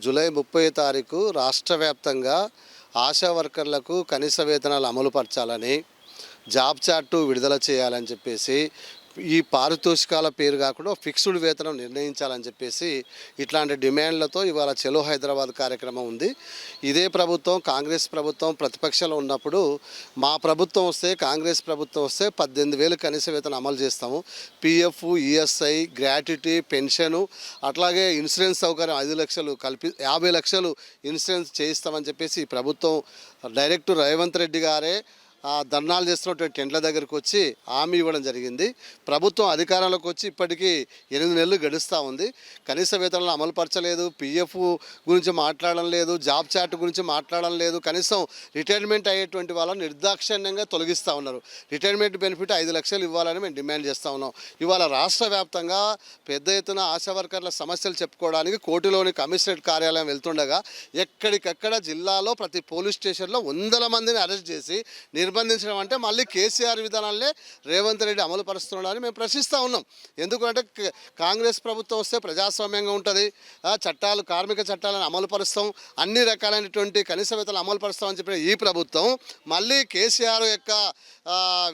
July ముప్పై తారీఖు రాష్ట్ర వ్యాప్తంగా ఆశా వర్కర్లకు కనీస వేతనాలు అమలు పరచాలని జాబ్ చార్టు విడుదల చేయాలని చెప్పేసి ఈ పారితోషికాల పేరు కాకుండా ఫిక్స్డ్ వేతనం నిర్ణయించాలని చెప్పేసి ఇట్లాంటి డిమాండ్లతో ఇవాళ చెలో హైదరాబాద్ కార్యక్రమం ఉంది. ఇదే ప్రభుత్వం కాంగ్రెస్ ప్రభుత్వం ప్రతిపక్షంలో ఉన్నప్పుడు మా ప్రభుత్వం వస్తే కాంగ్రెస్ ప్రభుత్వం వస్తే పద్దెనిమిది వేలు కనీస వేతనం అమలు చేస్తాము. పిఎఫ్ ఈఎస్ఐ గ్రాట్యుటీ పెన్షను అట్లాగే ఇన్సూరెన్స్ సౌకర్యం ఐదు లక్షలు కల్పి యాభై లక్షలు ఇన్సూరెన్స్ చేయిస్తామని చెప్పేసి ఈ ప్రభుత్వం డైరెక్ట్ రేవంత్ రెడ్డి గారే ధర్నాలు చేస్తున్నటువంటి టెంట్ల దగ్గరకు వచ్చి హామీ ఇవ్వడం జరిగింది. ప్రభుత్వం అధికారంలోకి వచ్చి ఇప్పటికీ ఎనిమిది నెలలు గడుస్తూ ఉంది. కనీస వేతనాలు అమలు పరచలేదు. పిఎఫ్ గురించి మాట్లాడడం లేదు. జాబ్ చార్ట్ గురించి మాట్లాడడం లేదు. కనీసం రిటైర్మెంట్ అయ్యేటువంటి వాళ్ళని నిర్దాక్షిణ్యంగా తొలగిస్తూ ఉన్నారు. రిటైర్మెంట్ బెనిఫిట్ ఐదు లక్షలు ఇవ్వాలని మేము డిమాండ్ చేస్తూ ఉన్నాం. ఇవాళ రాష్ట్ర వ్యాప్తంగా పెద్ద ఎత్తున ఆశా వర్కర్ల సమస్యలు చెప్పుకోవడానికి కోటిలోని కమిషనరేట్ కార్యాలయం వెళ్తుండగా ఎక్కడికక్కడ జిల్లాలో ప్రతి పోలీస్ స్టేషన్లో వందల మందిని అరెస్ట్ చేసి నిర్బంధించడం అంటే మళ్ళీ కేసీఆర్ విధానాలనే రేవంత్ రెడ్డి అమలు పరుస్తున్నాడని మేము ప్రశ్నిస్తూ ఉన్నాం. ఎందుకంటే కాంగ్రెస్ ప్రభుత్వం వస్తే ప్రజాస్వామ్యంగా ఉంటుంది. చట్టాలు కార్మిక చట్టాలను అమలు పరుస్తాం అన్ని రకాలైనటువంటి కనీస వేతలు అమలు పరుస్తామని చెప్పిన ఈ ప్రభుత్వం మళ్ళీ కేసీఆర్ యొక్క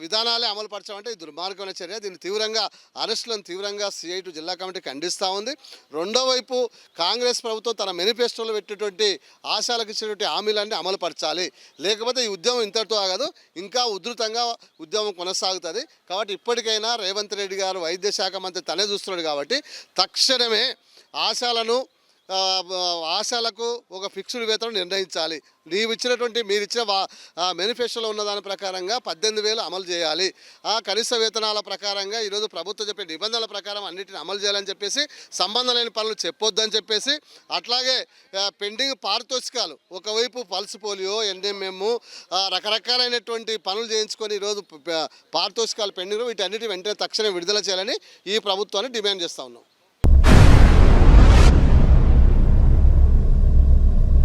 విధానాలే అమలు పరచమంటే ఇది దుర్మార్గమైన చర్య. దీన్ని తీవ్రంగా అరెస్టులను తీవ్రంగా సిఐటు జిల్లా కమిటీ ఖండిస్తూ ఉంది. రెండో వైపు కాంగ్రెస్ ప్రభుత్వం తన మేనిఫెస్టోలో పెట్టేటువంటి ఆశాలకు ఇచ్చినటువంటి హామీలన్నీ అమలు పరచాలి లేకపోతే ఈ ఉద్యమం ఇంతటితో ఆగదు. ఇంకా ఉధృతంగా ఉద్యమం కొనసాగుతుంది. కాబట్టి ఇప్పటికైనా రేవంత్ రెడ్డి గారు వైద్య శాఖ మంత్రి తనే చూస్తున్నాడు కాబట్టి తక్షణమే ఆశాలను ఆశాలకు ఒక ఫిక్స్డ్ వేతనం నిర్ణయించాలి. నీవు ఇచ్చినటువంటి మీరు ఇచ్చిన వా మేనిఫెస్టోలో ఉన్న దాని ప్రకారంగా పద్దెనిమిది వేలు అమలు చేయాలి. ఆ కనీస వేతనాల ప్రకారంగా ఈరోజు ప్రభుత్వం చెప్పే నిబంధనల ప్రకారం అన్నిటిని అమలు చేయాలని చెప్పేసి సంబంధం లేని పనులు చెప్పొద్దని చెప్పేసి అట్లాగే పెండింగ్ పారితోషికాలు ఒకవైపు పల్స్ పోలియో ఎన్ఎంఎం రకరకాలైనటువంటి పనులు చేయించుకొని ఈరోజు పారితోషికాలు పెండింగ్ వీటన్నిటి వెంటనే తక్షణం విడుదల చేయాలని ఈ ప్రభుత్వాన్ని డిమాండ్ చేస్తూ ఉన్నాం.